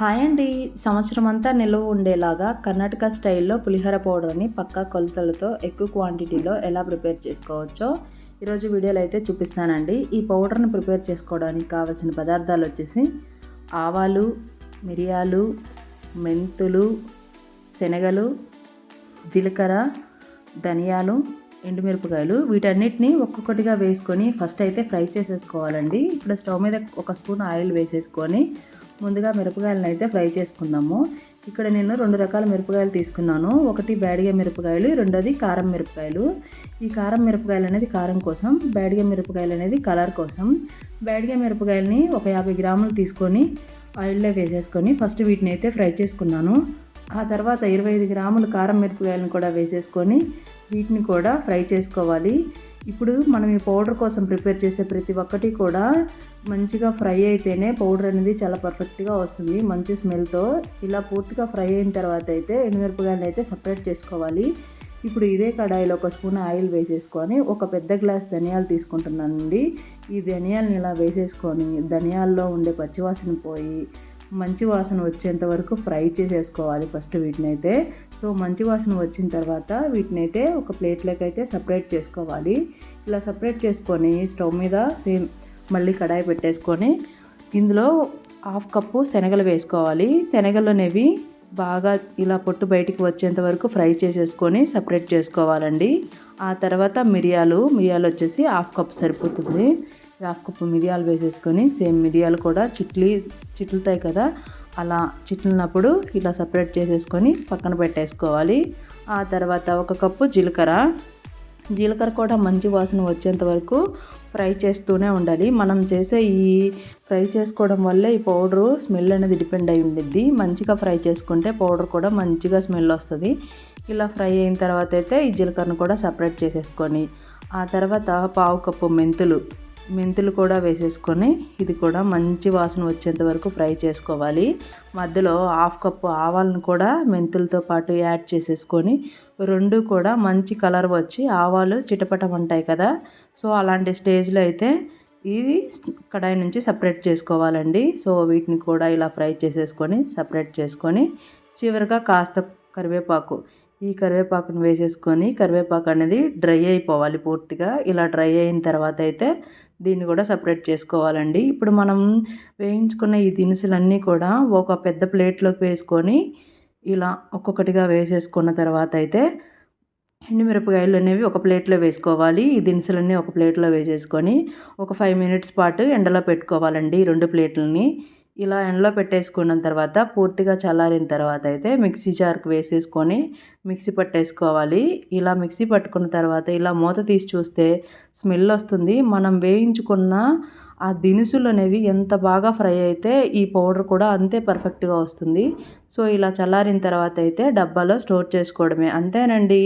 Hi అండి. సంవత్సరం అంతా నిల్వ ఉండేలాగా కర్ణాటక స్టైల్లో పులిహోర పౌడర్ని పక్కా కొలతలతో ఎక్కువ క్వాంటిటీలో ఎలా ప్రిపేర్ చేసుకోవచ్చో ఈరోజు వీడియోలో అయితే చూపిస్తానండి. ఈ పౌడర్ని ప్రిపేర్ చేసుకోవడానికి కావాల్సిన పదార్థాలు వచ్చేసి ఆవాలు మిరియాలు మెంతులు శనగలు జీలకర్ర ధనియాలు ఎండుమిరపకాయలు వీటన్నిటిని ఒక్కొక్కటిగా వేసుకొని ఫస్ట్ అయితే ఫ్రై చేసేసుకోవాలండి. ఇప్పుడు స్టవ్ మీద ఒక స్పూన్ ఆయిల్ వేసేసుకొని ముందుగా మిరపకాయలను అయితే ఫ్రై చేసుకుందాము. ఇక్కడ నేను రెండు రకాల మిరపకాయలు తీసుకున్నాను. ఒకటి బ్యాడిగ మిరపకాయలు రెండోది కారం మిరపకాయలు. ఈ కారం మిరపకాయలు అనేది కారం కోసం బ్యాడిగ మిరపకాయలు అనేది కలర్ కోసం. బ్యాడిగ మిరపకాయలని ఒక యాభై గ్రాములు తీసుకొని ఆయిల్లో వేసేసుకొని ఫస్ట్ వీటిని అయితే ఫ్రై చేసుకున్నాను. ఆ తర్వాత ఇరవై ఐదు గ్రాములు కారం మిరపకాయలను కూడా వేసేసుకొని వీటిని కూడా ఫ్రై చేసుకోవాలి. ఇప్పుడు మనం ఈ పౌడర్ కోసం ప్రిపేర్ చేసే ప్రతి ఒక్కటి కూడా మంచిగా ఫ్రై అయితేనే పౌడర్ అనేది చాలా పర్ఫెక్ట్గా వస్తుంది. మంచి స్మెల్తో ఇలా పూర్తిగా ఫ్రై అయిన తర్వాత అయితే ఎండుమిరపకాయలు అయితే సపరేట్ చేసుకోవాలి. ఇప్పుడు ఇదే కడాయిలో ఒక స్పూన్ ఆయిల్ వేసేసుకొని ఒక పెద్ద గ్లాస్ ధనియాలు తీసుకుంటున్నానండి. ఈ ధనియాలను ఇలా వేసేసుకొని ధనియాల్లో ఉండే పచ్చివాసన పోయి మంచి వాసన వచ్చేంత వరకు ఫ్రై చేసేసుకోవాలి ఫస్ట్ వీటిని అయితే సో మంచి వాసన వచ్చిన తర్వాత వీటిని అయితే ఒక ప్లేట్లోకి అయితే సపరేట్ చేసుకోవాలి. ఇలా సపరేట్ చేసుకొని స్టవ్ మీద సేమ్ మళ్ళీ కడాయి పెట్టేసుకొని ఇందులో హాఫ్ కప్పు శనగలు వేసుకోవాలి. శనగలు అనేవి బాగా ఇలా పొట్టు బయటికి వచ్చేంత వరకు ఫ్రై చేసేసుకొని సపరేట్ చేసుకోవాలండి. ఆ తర్వాత మిరియాలు మిరియాలు వచ్చేసి హాఫ్ కప్ సరిపోతుంది. హాఫ్ కప్పు మిరియాలు వేసేసుకొని సేమ్ మిరియాలు కూడా చిట్లీ చిట్లుతాయి కదా అలా చిట్లినప్పుడు ఇలా సపరేట్ చేసేసుకొని పక్కన పెట్టేసుకోవాలి. ఆ తర్వాత ఒక కప్పు జీలకర్ర. జీలకర్ర కూడా మంచి వాసన వచ్చేంత వరకు ఫ్రై చేస్తూనే ఉండాలి. మనం చేసే ఈ ఫ్రై చేసుకోవడం వల్లే ఈ పౌడరు స్మెల్ అనేది డిపెండ్ అయి ఉండిద్ది. మంచిగా ఫ్రై చేసుకుంటే పౌడర్ కూడా మంచిగా స్మెల్ వస్తుంది. ఇలా ఫ్రై అయిన తర్వాత అయితే ఈ జీలకర్రను కూడా సపరేట్ చేసేసుకొని ఆ తర్వాత పావు కప్పు మెంతులు. మెంతులు కూడా వేసేసుకొని ఇది కూడా మంచి వాసన వచ్చేంత వరకు ఫ్రై చేసుకోవాలి. మధ్యలో హాఫ్ కప్పు ఆవాలను కూడా మెంతులతో పాటు యాడ్ చేసేసుకొని రెండు కూడా మంచి కలర్ వచ్చి ఆవాలు చిటపటం ఉంటాయి కదా. సో అలాంటి స్టేజ్లో అయితే ఇది కడాయి నుంచి సపరేట్ చేసుకోవాలండి. సో వీటిని కూడా ఇలా ఫ్రై చేసేసుకొని సపరేట్ చేసుకొని చివరిగా కాస్త కరివేపాకు. ఈ కరివేపాకును వేసేసుకొని కరివేపాకు అనేది డ్రై అయిపోవాలి పూర్తిగా. ఇలా డ్రై అయిన తర్వాత అయితే దీన్ని కూడా సపరేట్ చేసుకోవాలండి. ఇప్పుడు మనం వేయించుకున్న ఈ దినుసులన్నీ కూడా ఒక పెద్ద ప్లేట్లోకి వేసుకొని ఇలా ఒక్కొక్కటిగా వేసేసుకున్న తర్వాత అయితే ఎండుమిరపకాయలు అనేవి ఒక ప్లేట్లో వేసుకోవాలి. ఈ దినుసులన్నీ ఒక ప్లేట్లో వేసేసుకొని ఒక ఫైవ్ మినిట్స్ పాటు ఎండలో పెట్టుకోవాలండి రెండు ప్లేట్లని. ఇలా ఎండలో పెట్టేసుకున్న తర్వాత పూర్తిగా చల్లారిన తర్వాత అయితే మిక్సీ జార్కి వేసేసుకొని మిక్సీ పట్టేసుకోవాలి. ఇలా మిక్సీ పట్టుకున్న తర్వాత ఇలా మూత తీసి చూస్తే స్మెల్ వస్తుంది. మనం వేయించుకున్న ఆ దినుసులు అనేవి ఎంత బాగా ఫ్రై అయితే ఈ పౌడర్ కూడా అంతే పర్ఫెక్ట్గా వస్తుంది. సో ఇలా చల్లారిన తర్వాత అయితే డబ్బాలో స్టోర్ చేసుకోవడమే. అంతేనండి.